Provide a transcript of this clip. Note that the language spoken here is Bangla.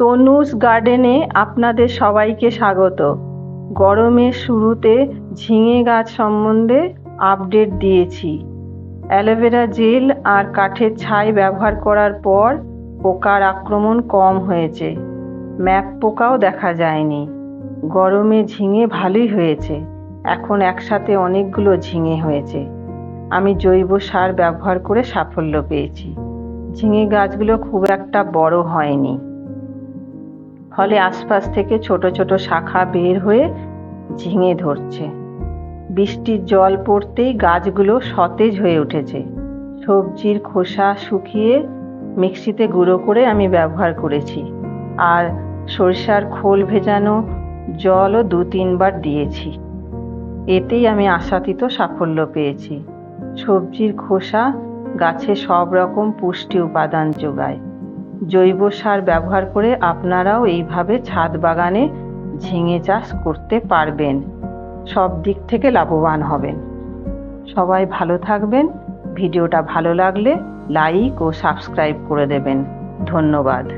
তনুজ গার্ডেনে আপনাদের সবাইকে স্বাগত। গরমের শুরুতে ঝিঙে গাছ সম্বন্ধে আপডেট দিয়েছি। অ্যালোভেরা জেল আর কাঠের ছাই ব্যবহার করার পর পোকার আক্রমণ কম হয়েছে। ম্যাপ পোকাও দেখা যায়নি। গরমে ঝিঙে ভালোই হয়েছে। এখন একসাথে অনেকগুলো ঝিঙে হয়েছে। আমি জৈব সার ব্যবহার করে সাফল্য পেয়েছি। ঝিঙে গাছগুলো খুব একটা বড় হয়নি। ফলে আশপাশ থেকে ছোট ছোট শাখা বের হয়ে ঝিঙে ধরছে। বৃষ্টির জল পড়তেই গাছগুলো সতেজ হয়ে উঠেছে। সবজির খোসা শুকিয়ে মিক্সিতে গুঁড়ো করে আমি ব্যবহার করেছি আর সরিষার খোল ভেজানো জলও দু তিনবার দিয়েছি। এতেই আমি আশাতীত সাফল্য পেয়েছি। সবজির খোসা গাছে সব রকম পুষ্টি উপাদান যোগায়। জৈব সার ব্যবহার করে আপনারাও এইভাবে ছাদ বাগানে ঝিঙে চাষ করতে পারবেন। সব দিক থেকে লাভবান হবেন। সবাই ভালো থাকবেন। ভিডিওটা ভালো লাগলে লাইক ও সাবস্ক্রাইব করে দেবেন। ধন্যবাদ।